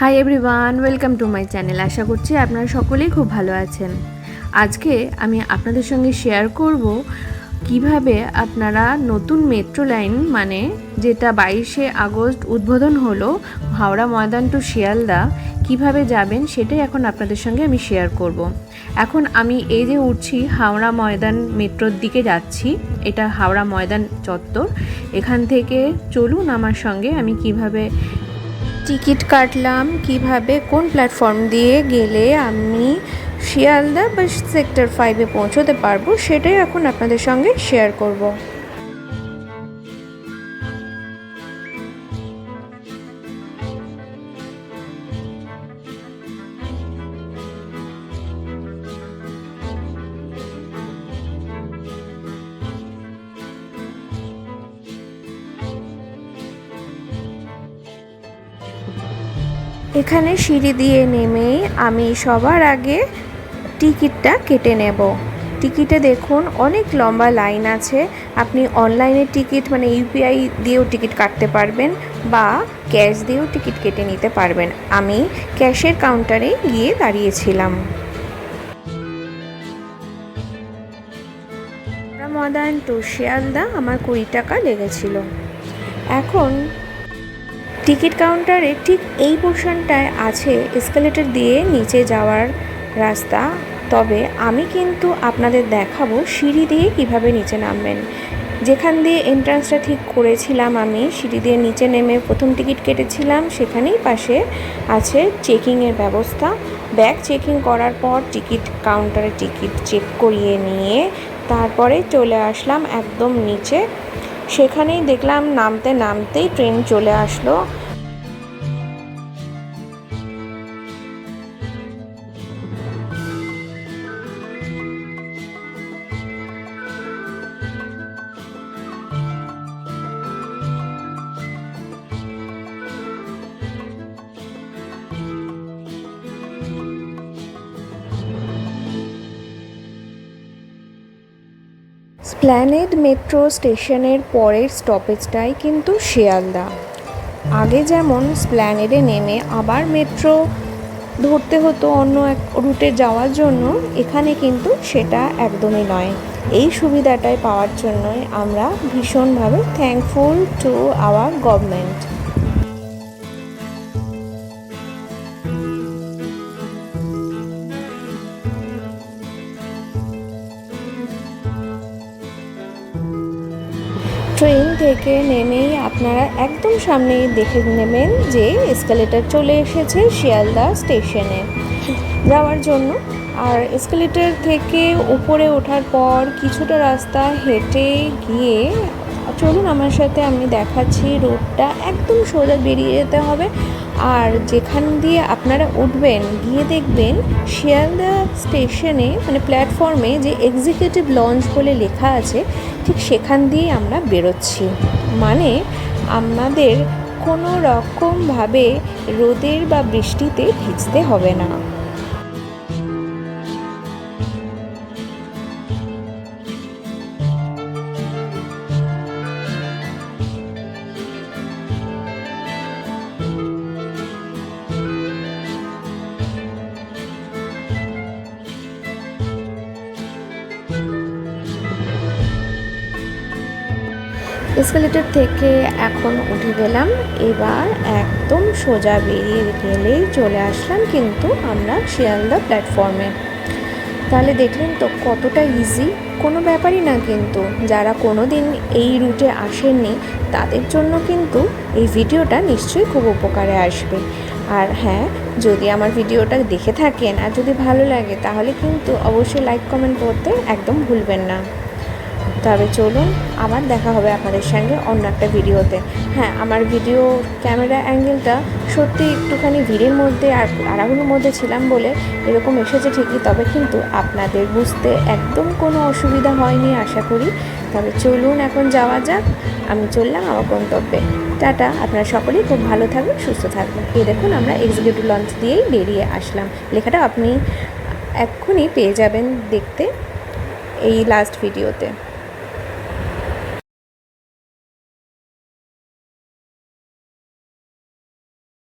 Hi everyone welcome to my channel আশা করছি আপনারা সকলেই খুব ভালো আছেন। আজকে আমি আপনাদের সঙ্গে শেয়ার করব কীভাবে আপনারা নতুন মেট্রো লাইন মানে যেটা বাইশে আগস্ট উদ্বোধন হলো, হাওড়া ময়দান টু শিয়ালদা, কীভাবে যাবেন সেটাই এখন আপনাদের সঙ্গে আমি শেয়ার করব। এখন আমি এই যে উঠছি, হাওড়া ময়দান মেট্রোর দিকে যাচ্ছি, এটা হাওড়া ময়দান চত্বর। এখান থেকে চলুন আমার সঙ্গে আমি কীভাবে টিকিট কাটলাম কীভাবে, কোন প্ল্যাটফর্ম দিয়ে গেলে আমি শিয়ালদা বা সেক্টর ফাইভে পৌঁছতে পারব সেটাই এখন আপনাদের সঙ্গে শেয়ার করব। এখানে সিঁড়ি দিয়ে নেমেই আমি সবার আগে টিকিটটা কেটে নেব। টিকিটে দেখুন অনেক লম্বা লাইন আছে। আপনি অনলাইনে টিকিট মানে ইউপিআই দিয়েও টিকিট কাটতে পারবেন বা ক্যাশ দিয়েও টিকিট কেটে নিতে পারবেন। আমি ক্যাশের কাউন্টারে গিয়ে দাঁড়িয়েছিলাম। মদান টু শিয়ালদা, আমার কুড়ি টাকা লেগেছিল। এখন টিকিট কাউন্টারে ঠিক এই পোর্শনটায় আছে এসকালেটর দিয়ে নিচে যাওয়ার রাস্তা। তবে আমি কিন্তু আপনাদের দেখাবো সিঁড়ি দিয়ে কীভাবে নিচে নামবেন। যেখান দিয়ে এন্ট্রান্সটা ঠিক করেছিলাম আমি, সিঁড়ি দিয়ে নিচে নেমে প্রথম টিকিট কেটেছিলাম, সেখানেই পাশে আছে চেকিংয়ের ব্যবস্থা। ব্যাগ চেকিং করার পর টিকিট কাউন্টারে টিকিট চেক করিয়ে নিয়ে তারপরে চলে আসলাম একদম নিচে সেখানেই দেখলাম নামতে নামতেই ট্রেন চলে আসলো। স্প্ল্যানেড মেট্রো স্টেশনের পরের স্টপেজটাই কিন্তু শিয়ালদা। আগে যেমন স্প্ল্যানেডে নেমে আবার মেট্রো ধরতে হতো অন্য এক রুটে যাওয়ার জন্য, এখানে কিন্তু সেটা একদমই নয়। এই সুবিধাটাই পাওয়ার জন্যই আমরা ভীষণভাবে thankful to our government train থেকে নেমেই আপনারা একদম সামনে দেখে নেবেন যে এসকালেটার চলে এসেছে শিয়ালদা স্টেশনে যাওয়ার জন্য। আর এসকালেটার থেকে উপরে ওঠার পর কিছুটা রাস্তা হেঁটে গিয়ে চলুন, আমার সাথে আমি দেখাচ্ছি রোডটা। একদম সোজা বেরিয়ে যেতে হবে। আর যেখান দিয়ে আপনারা উঠবেন, গিয়ে দেখবেন শিয়ালদা স্টেশনে মানে প্ল্যাটফর্মে যে এক্সিকিউটিভ লঞ্চ বলে লেখা আছে, ঠিক সেখান দিয়েই আমরা বেরোচ্ছি। মানে আমাদের কোনো রকমভাবে রোদের বা বৃষ্টিতে ভিজতে হবে না। এসকালেটার থেকে এখন উঠে গেলাম। এবার একদম সোজা বেরিয়ে গেলেই চলে আসলাম কিন্তু আমরা শিয়ালদা প্ল্যাটফর্মে তাহলে দেখলেন তো কতটা ইজি কোনো ব্যাপারই না কিন্তু। যারা কোনো দিন এই রুটে আসেননি, তাদের জন্য কিন্তু এই ভিডিওটা নিশ্চয়ই খুব উপকারে আসবে। আর হ্যাঁ যদি আমার ভিডিওটা দেখে থাকেন আর যদি ভালো লাগে, তাহলে কিন্তু অবশ্যই লাইক কমেন্ট করতে একদম ভুলবেন না। তবে চলুন, আবার দেখা হবে আপনাদের সঙ্গে অন্য একটা ভিডিওতে। হ্যাঁ আমার ভিডিও ক্যামেরা অ্যাঙ্গেলটা সত্যি একটুখানি ভিড়ের মধ্যে আর আড়াগুলোর মধ্যে ছিলাম বলে এরকম এসেছে ঠিকই, তবে কিন্তু আপনাদের বুঝতে একদম কোনো অসুবিধা হয়নি আশা করি। তবে চলুন এখন যাওয়া যাক, আমি চললাম আমার গন্তব্যে। টাটা, আপনারা সকলেই খুব ভালো থাকবেন, সুস্থ থাকবেন। এই দেখুন, আমরা এক্সিকিউটিভ লঞ্চ দিয়েই বেরিয়ে আসলাম। লেখাটা আপনি এক্ষুনি পেয়ে যাবেন দেখতে এই লাস্ট ভিডিওতে